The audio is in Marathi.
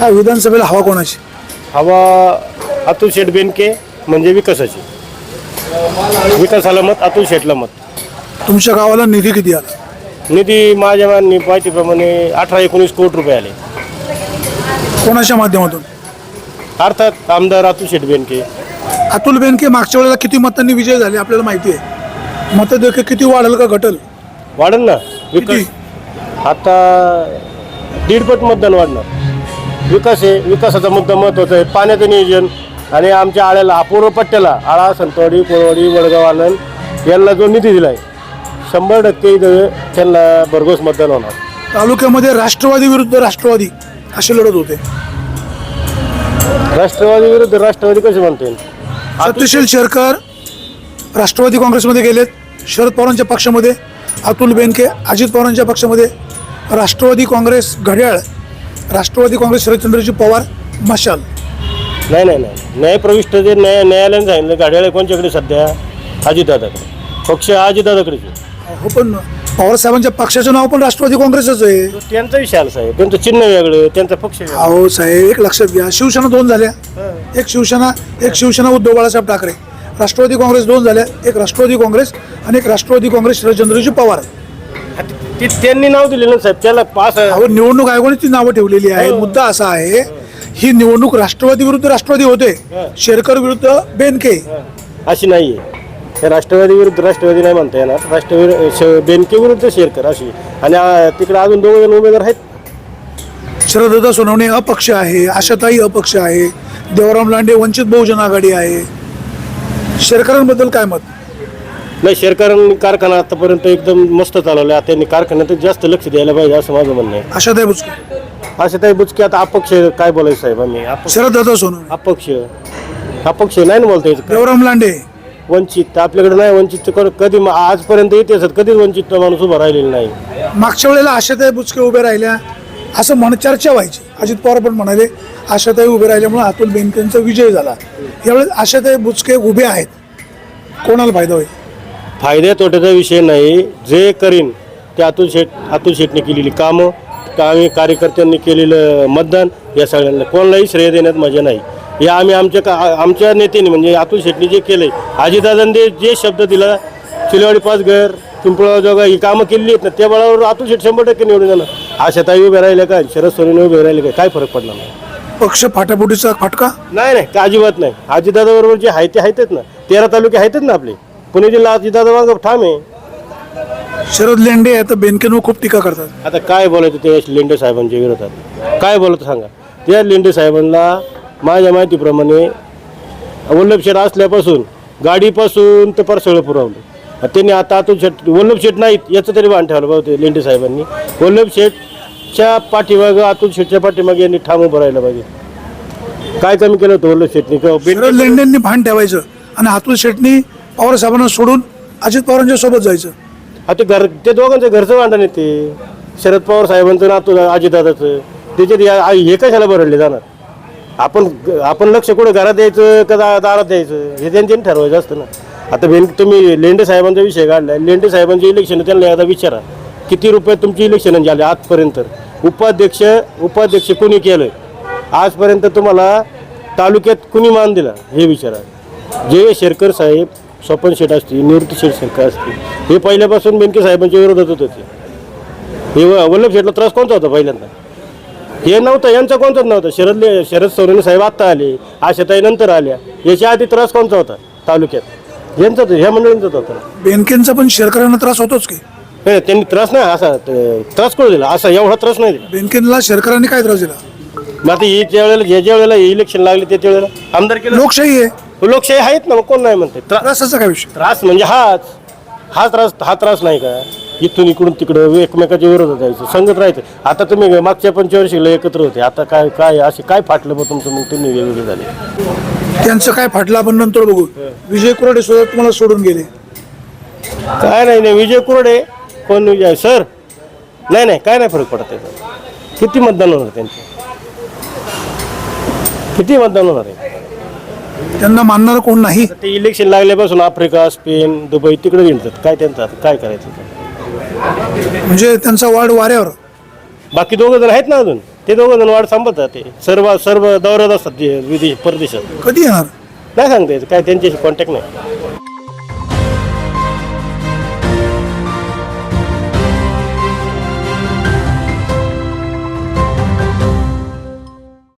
ह्या विधानसभेला हवा कोणाची? हवा अतुल शेठ बेनके म्हणजे विकासाची. विकासाला मत अतुल शेठला मत. तुमच्या गावाला निधी किती आला? निधी माझ्या मान्य माहितीप्रमाणे अठरा एकोणीस कोटी रुपये आले. कोणाच्या माध्यमातून? अर्थात आमदार अतुल शेठ बेनके. अतुल बेनके मागच्या वेळेला किती मतांनी विजय झाले आपल्याला माहिती आहे. मतं देखील किती वाढेल का घटल? वाढेल ना. किती? विकास आता दीडपट मतदान वाढणार. विकास आहे विकासाचा मुद्दा महत्त्वाचा आहे. पाण्याचं नियोजन आणि आमच्या आळ्याला अपूर्व पट्ट्याला आळा संतवाडी कोळवाडी वडगाव आनंद यांना जो निधी दिलाय शंभर टक्के त्यांना भरघोस मतदान होणार. तालुक्यामध्ये राष्ट्रवादी विरुद्ध राष्ट्रवादी असे लढत होते. राष्ट्रवादी विरुद्ध राष्ट्रवादी कसे म्हणता? येईल सत्यशील शेरकर राष्ट्रवादी काँग्रेसमध्ये गेलेत. शरद पवारांच्या पक्षामध्ये अतुल बेनके अजित पवारांच्या पक्षामध्ये राष्ट्रवादी काँग्रेस घड्याळ राष्ट्रवादी काँग्रेस शरदचंद्रजी पवार मशाल. नाही नाही नाही. न्यायप्रविष्ट जे न्याय न्यायालयाने सांगितलं गाड्याला कोणच्याकडे सध्या? अजितदादाकडे. पक्ष अजितदादाकडेच आहे. हो पण पवार साहेबांच्या पक्षाचं नाव पण राष्ट्रवादी काँग्रेसच आहे. त्यांचा विषय आला साहेब. त्यांचं चिन्ह वेगळं त्यांचा पक्ष वेगळा. अहो साहेब एक लक्षात घ्या. शिवसेना दोन झाल्या. एक शिवसेना एक शिवसेना उद्धव बाळासाहेब ठाकरे. राष्ट्रवादी काँग्रेस दोन झाल्या. एक राष्ट्रवादी काँग्रेस आणि एक राष्ट्रवादी काँग्रेस शरदचंद्रजी पवार. ते त्यांनी नाव दिले ना साहेब त्याला पास अहो निवडणूक आयोगाने ती नावं ठेवलेली आहे. मुद्दा असा आहे ही निवडणूक राष्ट्रवादी विरुद्ध राष्ट्रवादी होते. शेरकर विरुद्ध बेनके. अशी नाही आहे हे राष्ट्रवादी विरुद्ध राष्ट्रवादी नाही म्हणता येणार. राष्ट्रवादी बेनके विरुद्ध शेरकर अशी. आणि तिकडे अजून दोघ जण उमेदवार आहेत. शरदत्ता सोनवणे अपक्ष आहे आशाताई अपक्ष आहे देवराम लांडे वंचित बहुजन आघाडी आहे. शेरकरांबद्दल काय मत? नाही शेरकरांनी कारखाना आतापर्यंत एकदम मस्त चालवला आता त्यांनी कारखान्यात जास्त लक्ष द्यायला पाहिजे असं माझं म्हणणं आहे. आशाताई बुचके. असं काही बुचकी आता अपक्ष काय बोलायचं साहेब आम्ही? अपक्ष शरदत्ता सोनवणे. अपक्ष. अपक्ष नाही ना बोलता यायचं देवराम लांडे. वंचित. आपल्याकडे नाही वंचित. कधी म- आजपर्यंत इतिहासात कधीच वंचित माणूस उभा राहिलेला नाही. मागच्या वेळेला आशाताई बुचके उभे राहिल्या. असं म्हण चर्चा व्हायची. अजित पवार पण म्हणाले आशाताई उभे राहिल्यामुळे अतुल बेनकेंचा विजय झाला. यावेळेस आशाताई बुचके उभे आहेत. कोणाला फायदा होईल? फायद्या तोट्याचा विषय नाही. जे करीन ते अतुल शेठ अतुल शेठने केलेली कामं आम्ही कार्यकर्त्यांनी केलेलं मतदान या सगळ्यांना कोणालाही श्रेय देण्यात मजा नाही. हे आम्ही आमच्या का आमच्या नेत्यांनी म्हणजे अतुल शेठने जे केलंय अजितदादांनी जे शब्द दिला चिलवाडी पाच घर पिंपळा जोगा ही कामं केलेली आहेत ना त्या बळावर अतुल शेठ शंभर टक्के निवडून जाणार आशाताई उभे राहिले काय? शरद सोरेन उभे राहिले काय? काय फरक पडला नाही. पक्ष फाटाफुटीचा फाटका? नाही नाही का अजिबात नाही. अजितदादा बरोबर जे आहे ते आहेतच ना. तेरा तालुके आहेतच ना आपले. पुणे जिल्हा अजितदादा मागं ठाम. आहे शरद लेंडे आता बेनकेंवर खूप टीका करतात. आता काय बोलायचं ते लेंडे साहेबांच्या विरोधात? काय बोलत सांगा? त्या लेंडे साहेबांना माझ्या माहितीप्रमाणे वल्लभ शेठ असल्यापासून गाडीपासून ते परसळं पुरवलं. त्यांनी आता अतुल शेठ वल्लभ शेठ नाहीत याचं तरी भान ठेवलं पाहिजे लेंडे साहेबांनी. वल्लभ शेठच्या पाठीमागं अतुल शेठच्या पाठीमागे यांनी ठाम उभं राहिलं पाहिजे. काय कमी केलं होतं वल्लभ शेठनी? किंवा शरद लेंडेंनी भान ठेवायचं. आणि अतुल शेटनी पवार साहेबांना सोडून अजित पवारांच्या सोबत जायचं. आता घर ते दोघांचं घरचं भांडण येते शरद पवार साहेबांचं नातू अजितदादाचं. त्याच्यात या- आ- हे कशाला भरडले जाणार? आपण आपण लक्ष कुठं घरात द्यायचं का दा- दारात द्यायचं? हे त्यांच्यानी ठरवायचं असतं ना. आता बेन तुम्ही लेंडे साहेबांचा विषय काढला. लेंडे साहेबांचे इलेक्शन त्यांना एकदा विचारा. किती रुपये तुमची इलेक्शन झाले आजपर्यंत? उपाध्यक्ष उपाध्यक्ष कुणी केलं आजपर्यंत तुम्हाला तालुक्यात कुणी मान दिला? हे विचारा. जे शेरकर साहेब स्वपन शेठ असतील निवृत्ती शेठ शेरकर असतील हे पहिल्यापासून बेनके साहेबांच्या विरोधात होते हे वल्लभ शेठला त्रास कोणता होता पहिल्यांदा? हे नव्हतं यांचा कोणताच नव्हता. शरद शरद सोरेने साहेब आत्ता आले आशाताई नंतर आल्या याच्या आधी त्रास कोणता होता तालुक्यात? यांचाच ह्या मंडळींचाच होता बेनकेंचा पण शेरकरांना त्रास होतोच की. हे, त्यांनी त्रास नाही असा त्रास करू दिला? असा एवढा त्रास नाही दिला. बेनकेंना शेरकरांनी काय त्रास दिला? मग आता ही वेळेला वेळेला इलेक्शन लागले त्याच्या वेळेला आमदार केलं. लोकशाही आहे. लोकशाही आहेत ना मग कोण नाही म्हणते? त्रा- त्रासाचा काय विषय? त्रास म्हणजे हाच हा त्रास हा त्रास नाही का? इथून इकडून तिकडं एकमेकाच्या विरोधात जायचं संगत राहायचं. आता तुम्ही मागच्या पंचवर्षीला एकत्र होते आता काय काय असे काय फाटलं बघ तुमचं? मग तुम्ही वेगवेगळे झाले. त्यांचं काय फाटलं? आपण नंतर बघू. विजय कुराडे सुद्धा तुम्हाला सोडून गेले. काय नाही नाही विजय कुरडे कोण विजय सर नाही नाही काय नाही फरक पडत त्याचा. किती मतदान होणार त्यांचं? किती मतदान होणार आहे? त्यांना मानणार कोण नाही? ते इलेक्शन लागल्यापासून आफ्रिका स्पेन दुबई तिकडे हिंडतात काय त्यांचं काय करायचं म्हणजे त्यांचा वाढ वाऱ्यावर. बाकी दोघं जण आहेत ना अजून? ते दोघं जण वाढ सांभाळतात ते. सर्व सर्व दौऱ्यात असतात ते विदेश परदेशात. कधी येणार? नाही सांगता येत. काय त्यांच्याशी कॉन्टॅक्ट नाही.